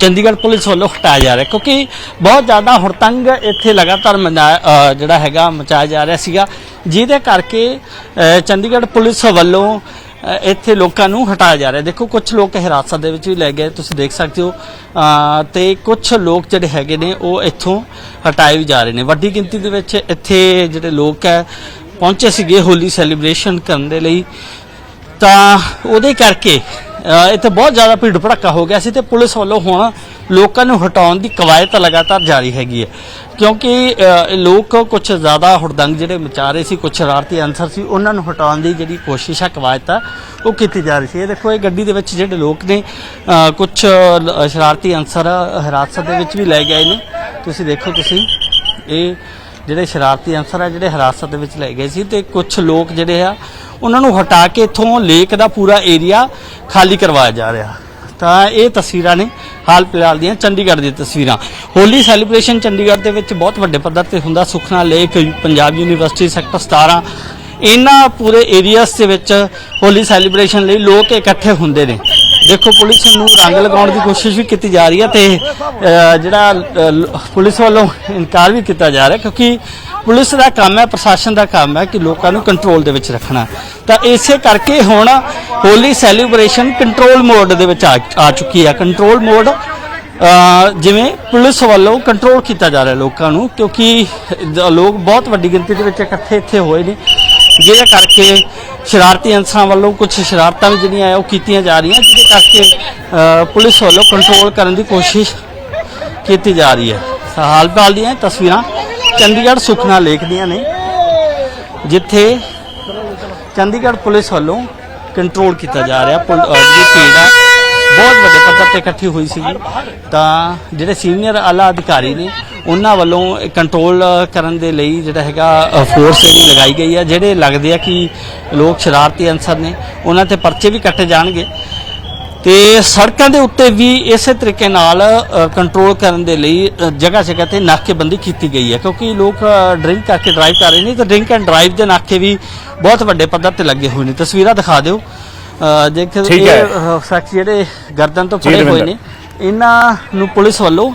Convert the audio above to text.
Chandigarh police ਵੱਲੋਂ ਹਟਾਇਆ ਜਾ ਰਿਹਾ ਕਿਉਂਕਿ ਬਹੁਤ ਜ਼ਿਆਦਾ ਹੁੜਤੰਗ ਇੱਥੇ ਲਗਾਤਾਰ ਮਨਾ- ਜਿਹੜਾ ਹੈਗਾ ਮਚਾਇਆ ਜਾ ਰਿਹਾ ਸੀਗਾ। ਜਿਹਦੇ ਕਰਕੇ ਚੰਡੀਗੜ੍ਹ ਪੁਲਿਸ ਵੱਲੋਂ ਇੱਥੇ ਲੋਕਾਂ ਨੂੰ ਹਟਾਇਆ ਜਾ ਰਿਹਾ। ਦੇਖੋ ਕੁਝ ਲੋਕ ਹਿਰਾਸਤ ਦੇ ਵਿੱਚ ਵੀ ਲੈ ਗਏ ਤੁਸੀਂ ਦੇਖ ਸਕਦੇ ਹੋ। ਅ, ਤੇ ਕੁਝ ਲੋਕ ਜਿਹੜੇ ਹੈਗੇ ਨੇ ਉਹ ਇੱਥੋਂ ਹਟਾਏ ਵੀ ਜਾ ਰਹੇ ਨੇ। ਵੱਡੀ ਗਿਣਤੀ ਦੇ ਵਿੱਚ ਇੱਥੇ ਜਿਹੜੇ ਲੋਕ ਹੈ ਪਹੁੰਚੇ ਸੀਗੇ ਹੋਲੀ ਸੈਲੀਬ੍ਰੇਸ਼ਨ ਕਰਨ ਦੇ ਲਈ। ਤਾਂ ਉਹਦੇ ਕਰਕੇ ਅ, ਇੱਥੇ ਬਹੁਤ ਜ਼ਿਆਦਾ ਭੀੜ ਭੜੱਕਾ ਹੋ ਗਿਆ ਸੀ ਤੇ ਪੁਲਿਸ ਵੱਲੋਂ ਹੁਣ ਲੋਕਾਂ ਨੂੰ ਹਟਾਉਣ ਦੀ ਕਵਾਇਤ ਲਗਾਤਾਰ ਜਾਰੀ ਹੈਗੀ ਹੈ। ਕਿਉਂਕਿ ਅ, ਲੋਕ ਕੁਝ ਜ਼ਿਆਦਾ ਹੁੜਦੰਗ ਜਿਹੜੇ ਮਚਾ ਰਹੇ ਸੀ ਕੁਝ ਸ਼ਰਾਰਤੀ ਅਨਸਰ ਸੀ ਉਹਨਾਂ ਨੂੰ ਹਟਾਉਣ ਦੀ ਜਿਹੜੀ ਕੋਸ਼ਿਸ਼ ਹੈ ਕਵਾਇਤ ਆ ਉਹ ਕੀਤੀ ਜਾ ਰਹੀ ਸੀ। ਇਹ ਦੇਖੋ ਇਹ ਗੱਡੀ ਦੇ ਵਿੱਚ ਜਿਹੜੇ ਲੋਕ ਨੇ ਕੁਝ ਸ਼ਰਾਰਤੀ ਅਨਸਰ ਹਿਰਾਸਤ ਦੇ ਵਿੱਚ ਵੀ ਲੈ ਗਏ ਨੇ। ਤੁਸੀਂ ਦੇਖੋ ਤੁਸੀਂ ਇਹ ਜਿਹੜੇ ਸ਼ਰਾਰਤੀ ਅਨਸਰ ਆ, ਜਿਹੜੇ ਹਿਰਾਸਤ ਦੇ ਵਿੱਚ ਲੈ ਗਏ ਸੀ ਤੇ ਕੁਝ ਲੋਕ ਜਿਹੜੇ ਆ, ਉਹਨਾਂ ਨੂੰ ਹਟਾ ਕੇ ਇਥੋਂ ਲੇਕ ਦਾ ਪੂਰਾ ਏਰੀਆ ਖਾਲੀ ਕਰਵਾਇਆ ਜਾ ਰਿਹਾ। ਤਾਂ ਇਹ ਤਸਵੀਰਾਂ ਨੇ ਹਾਲ ਫਿਲਹਾਲ ਦੀਆਂ ਚੰਡੀਗੜ੍ਹ ਦੀਆਂ ਤਸਵੀਰਾਂ। ਹੋਲੀ ਸੈਲੀਬ੍ਰੇਸ਼ਨ ਚੰਡੀਗੜ੍ਹ ਦੇ ਵਿੱਚ ਬਹੁਤ ਵੱਡੇ ਪੱਧਰ ਤੇ ਹੁੰਦਾ। Sukhna lake, Punjab University sector 17 ਇਹਨਾਂ ਪੂਰੇ ਏਰੀਆਸ ਦੇ ਵਿੱਚ ਹੋਲੀ ਸੈਲੀਬ੍ਰੇਸ਼ਨ ਲਈ ਲੋਕ ਇਕੱਠੇ ਹੁੰਦੇ ਨੇ। ਦੇਖੋ, ਪੁਲਿਸ ਨੂੰ ਰੰਗ ਲਗਾਉਣ ਦੀ ਕੋਸ਼ਿਸ਼ ਵੀ ਕੀਤੀ ਜਾ ਰਹੀ ਹੈ ਤੇ ਜਿਹੜਾ ਪੁਲਿਸ ਵੱਲੋਂ ਇਨਕਾਰ ਵੀ ਕੀਤਾ ਜਾ ਰਿਹਾ ਕਿਉਂਕਿ ਪੁਲਿਸ ਦਾ ਕੰਮ ਹੈ, ਪ੍ਰਸ਼ਾਸਨ ਦਾ ਕੰਮ ਹੈ ਕਿ ਲੋਕਾਂ ਨੂੰ ਕੰਟਰੋਲ ਦੇ ਵਿੱਚ ਰੱਖਣਾ। ਤਾਂ ਇਸੇ ਕਰਕੇ ਹੁਣ ਹੋਲੀ ਸੈਲੀਬ੍ਰੇਸ਼ਨ ਕੰਟਰੋਲ ਮੋਡ ਦੇ ਵਿੱਚ ਆ ਆ ਚੁੱਕੀ ਹੈ। ਕੰਟਰੋਲ ਮੋਡ ਜਿਵੇਂ ਪੁਲਿਸ ਵੱਲੋਂ ਕੰਟਰੋਲ ਕੀਤਾ ਜਾ ਰਿਹਾ ਲੋਕਾਂ ਨੂੰ ਕਿਉਂਕਿ ਲੋਕ ਬਹੁਤ ਵੱਡੀ ਗਿਣਤੀ ਦੇ ਵਿੱਚ ਇਕੱਠੇ ਇੱਥੇ ਹੋਏ ਨੇ। ਜਿਹਦੇ ਕਰਕੇ ਸ਼ਰਾਰਤੀ ਅਨਸਰਾਂ ਵੱਲੋਂ ਕੁਝ ਸ਼ਰਾਰਤਾਂ ਵੀ ਜਿਹੜੀਆਂ ਉਹ ਕੀਤੀਆਂ ਜਾ ਰਹੀਆਂ ਜਿਹਦੇ ਕਰਕੇ ਪੁਲਿਸ ਵੱਲੋਂ ਕੰਟਰੋਲ ਕਰਨ ਦੀ ਕੋਸ਼ਿਸ਼ ਕੀਤੀ ਜਾ ਰਹੀ ਹੈ। ਹਾਲ ਬਾਲ ਦੀਆਂ ਇਹ ਤਸਵੀਰਾਂ ਚੰਡੀਗੜ੍ਹ ਸੁਖਨਾ ਲੇਖ ਦੀਆਂ ਨੇ ਜਿੱਥੇ ਚੰਡੀਗੜ੍ਹ ਪੁਲਿਸ ਵੱਲੋਂ ਕੰਟਰੋਲ ਕੀਤਾ ਜਾ ਰਿਹਾ। ਪੁਲ- ਅ, ਜਿਹੜੀ ਭੀੜ ਹੈ ਬਹੁਤ ਵੱਡੇ ਪੱਧਰ ਤੇ ਇਕੱਠੀ ਹੋਈ ਸੀਗੀ। ਤਾਂ ਜਿਹੜੇ ਸੀਨੀਅਰ ਆਲਾ ਅਧਿਕਾਰੀ ਨੇ ਉਹਨਾਂ ਵੱਲੋਂ ਕੰਟਰੋਲ ਕਰਨ ਦੇ ਲਈ ਜਿਹੜਾ ਹੈਗਾ ਫੋਰਸ ਜਿਹੜੀ ਲਗਾਈ ਗਈ ਹੈ ਜਿਹੜੇ ਲੱਗਦੇ ਆ ਕਿ ਲੋਕ ਸ਼ਰਾਰਤੀ ਅਨਸਰ ਨੇ ਉਹਨਾਂ ਤੇ ਪਰਚੇ ਵੀ ਕੱਟੇ ਜਾਣਗੇ ਤੇ ਸੜਕਾਂ ਦੇ ਉੱਤੇ ਵੀ ਇਸੇ ਤਰੀਕੇ ਨਾਲ ਕੰਟਰੋਲ ਕਰਨ ਦੇ ਲਈ ਜਗ੍ਹਾ ਜਗ੍ਹਾ ਤੇ ਨਾਕੇਬੰਦੀ ਕੀਤੀ ਗਈ ਹੈ ਕਿਉਂਕਿ ਲੋਕ ਡਰਿੰਕ ਕਰਕੇ ਡਰਾਈਵ ਕਰ ਰਹੇ ਨੇ ਤੇ ਡਰਿੰਕ ਐਂਡ ਡਰਾਈਵ ਦੇ ਨਾਕੇ ਵੀ ਬਹੁਤ ਵੱਡੇ ਪੱਧਰ ਤੇ ਲੱਗੇ ਹੋਏ ਨੇ ਤਸਵੀਰਾਂ ਦਿਖਾ ਦਿਓ ਦੇਖ। ਇਹ ਸ਼ਖਸ ਜਿਹੜੇ ਗਰਦਨ ਤੋਂ ਫੜੇ ਹੋਏ। ਨੇ ਇਹਨਾਂ ਨੂੰ ਪੁਲਿਸ ਵੱਲੋਂ